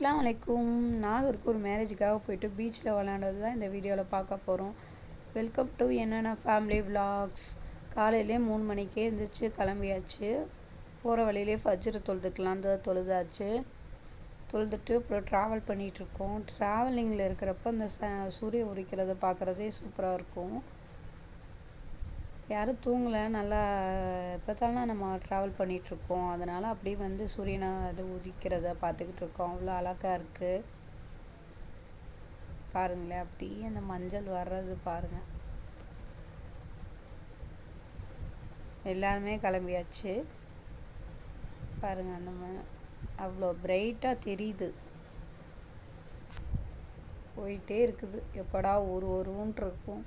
அஸ்லாம் வலைக்கும் நாகருக்கு ஒரு மேரேஜுக்காக போயிட்டு பீச்சில் விளாண்டது தான் இந்த வீடியோவில் பார்க்க போகிறோம் வெல்கம் டு என்னென்ன ஃபேமிலி விலாக்ஸ் காலையிலே மூணு மணிக்கே எழுந்திரிச்சு கிளம்பியாச்சு. போகிற வழியிலே ஃபஜ்ரு தொழுதுக்கலான்னு தொழுதாச்சு. தொழுதுட்டு அப்புறம் ட்ராவல் பண்ணிகிட்ருக்கோம் ட்ராவலிங்கில் இருக்கிறப்ப அந்த ச சூரிய உரிக்கிறத பார்க்குறதே சூப்பராக இருக்கும். யாரும் தூங்கலை நல்லா இப்போத்தாலும் நம்ம ட்ராவல் பண்ணிகிட்ருக்கோம் அதனால் அப்படியே வந்து சூரியனை அது உதிக்கிறத பார்த்துக்கிட்டு இருக்கோம். அவ்வளோ அழகாக இருக்குது பாருங்களேன் அப்படியே அந்த மஞ்சள் வர்றது பாருங்கள் எல்லாருமே கிளம்பியாச்சு. பாருங்கள் அந்த அவ்வளோ பிரைட்டாக தெரியுது. போயிட்டே இருக்குது. எப்படா ஒரு ஒருன்ட்டு இருக்கும்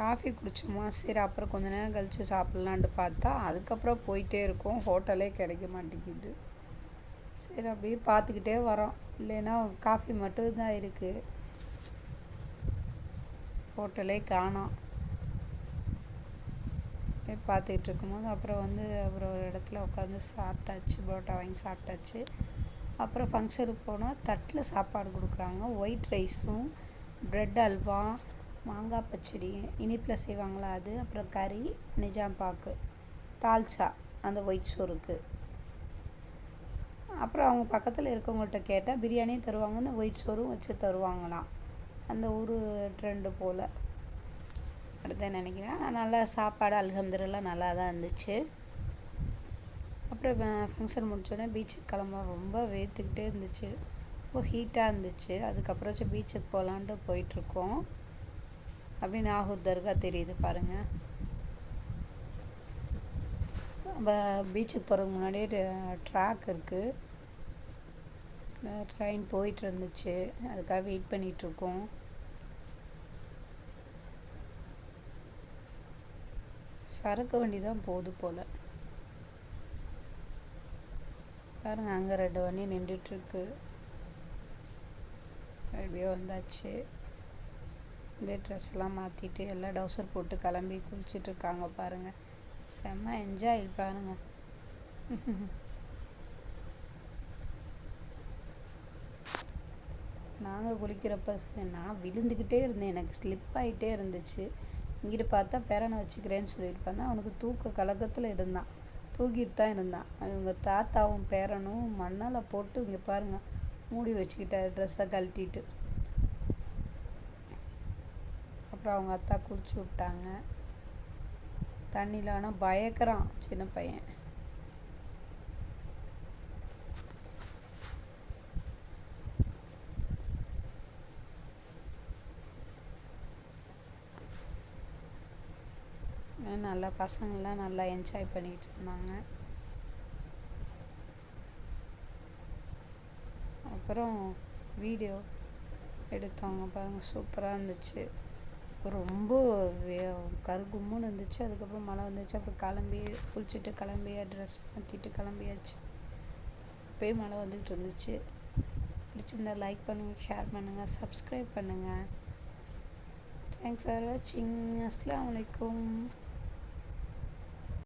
காஃபி குடித்தோமா சரி அப்புறம் கொஞ்ச நேரம் கழித்து சாப்பிட்லான்ட்டு பார்த்தா அதுக்கப்புறம் போயிட்டே இருக்கோம். ஹோட்டலே கிடைக்க மாட்டேங்குது. சரி அப்படியே பார்த்துக்கிட்டே வரோம். இல்லைன்னா காஃபி மட்டும் தான் இருக்குது ஹோட்டலே காணோம். அப்படியே பார்த்துக்கிட்டு இருக்கும்போது அப்புறம் வந்து அப்புறம் ஒரு இடத்துல உட்காந்து சாப்பிட்டாச்சு. பரோட்டா வாங்கி சாப்பிட்டாச்சு. அப்புறம் ஃபங்க்ஷனுக்கு போனால் தட்டில் சாப்பாடு கொடுக்குறாங்க. ஒயிட் ரைஸும் ப்ரெட் அல்வா மாங்காய் பச்சடி இனிப்பில் செய்வாங்களா அது அப்புறம் கறி நிஜாம் பாக்கு தால்ச்சா அந்த ஒயிட் சோறுக்கு. அப்புறம் அவங்க பக்கத்தில் இருக்கவங்கள்ட்ட கேட்டால் பிரியாணியும் தருவாங்க இந்த ஒயிட் சோறும் வச்சு தருவாங்களாம். அந்த ஒரு ட்ரெண்டு போல். அப்படிதான் நினைக்கிறேன். ஆனால் நல்லா சாப்பாடு அல்ஹம்துலில்லாஹ் நல்லா தான் இருந்துச்சு. அப்புறம் ஃபங்க்ஷன் முடிச்சோடனே பீச்சுக்கு கிளம்ப ரொம்ப வேர்த்துக்கிட்டே இருந்துச்சு. ரொம்ப ஹீட்டாக இருந்துச்சு. அதுக்கப்புறம் பீச்சுக்கு போகலான்ட்டு போயிட்டுருக்கோம் அப்படி நாகூர் தர்கா தெரியுது பாருங்கள் நம்ம பீச்சுக்கு போகிறதுக்கு முன்னாடியே ட்ராக் இருக்குது ட்ரெயின் போயிட்டு இருந்துச்சு. அதுக்காக வெயிட் பண்ணிகிட்ருக்கோம் சரக்கு வண்டி தான் போகுது போல். பாருங்கள் அங்கே ரெண்டு வண்டி நின்றுட்டுருக்கு அப்படியே வந்தாச்சு. இந்த ட்ரெஸ் எல்லாம் மாற்றிட்டு எல்லாம் டவுசர் போட்டு கிளம்பி குளிச்சுட்டு இருக்காங்க செம்ம என்ஜாய் பாருங்க. நாங்கள் குளிக்கிறப்ப நான் விழுந்துக்கிட்டே இருந்தேன். எனக்கு ஸ்லிப் ஆகிட்டே இருந்துச்சு. இங்கிட்டு பார்த்தா பேரனை வச்சுக்கிறேன்னு சொல்லிட்டு பார்த்தா அவனுக்கு தூக்க கலக்கத்தில் இருந்தான். தூக்கிட்டு தான் இருந்தான். இவங்க தாத்தாவும் பேரனும் மண்ணால் போட்டு இங்கே பாருங்க மூடி வச்சுக்கிட்டாரு ட்ரெஸ்ஸை கழட்டிட்டு. அப்புறம் அவங்க அத்தா குளிச்சு விட்டாங்க. தண்ணியில் ஆனால் பயக்கிறான் சின்ன பையன். நல்லா பசங்கள்லாம் நல்லா என்ஜாய் பண்ணிகிட்டு இருந்தாங்க. அப்புறம் வீடியோ எடுத்தவங்க பாருங்கள் சூப்பராக இருந்துச்சு. ரொம்ப வே- கருகும்முன்னு இருந்துச்சு. அதுக்கப்புறம் மழை வந்துச்சு. அப்புறம் கிளம்பி குளிச்சுட்டு கிளம்பி ட்ரெஸ் மாற்றிட்டு கிளம்பியாச்சு. அப்பயே மழை வந்துக்கிட்டு இருந்துச்சு. பிடிச்சிருந்தா லைக் பண்ணுங்கள் ஷேர் பண்ணுங்கள் சப்ஸ்கிரைப் பண்ணுங்கள் தேங்க்ஸ் ஃபார் வாட்சிங் அஸ்லாம் வலைக்கம்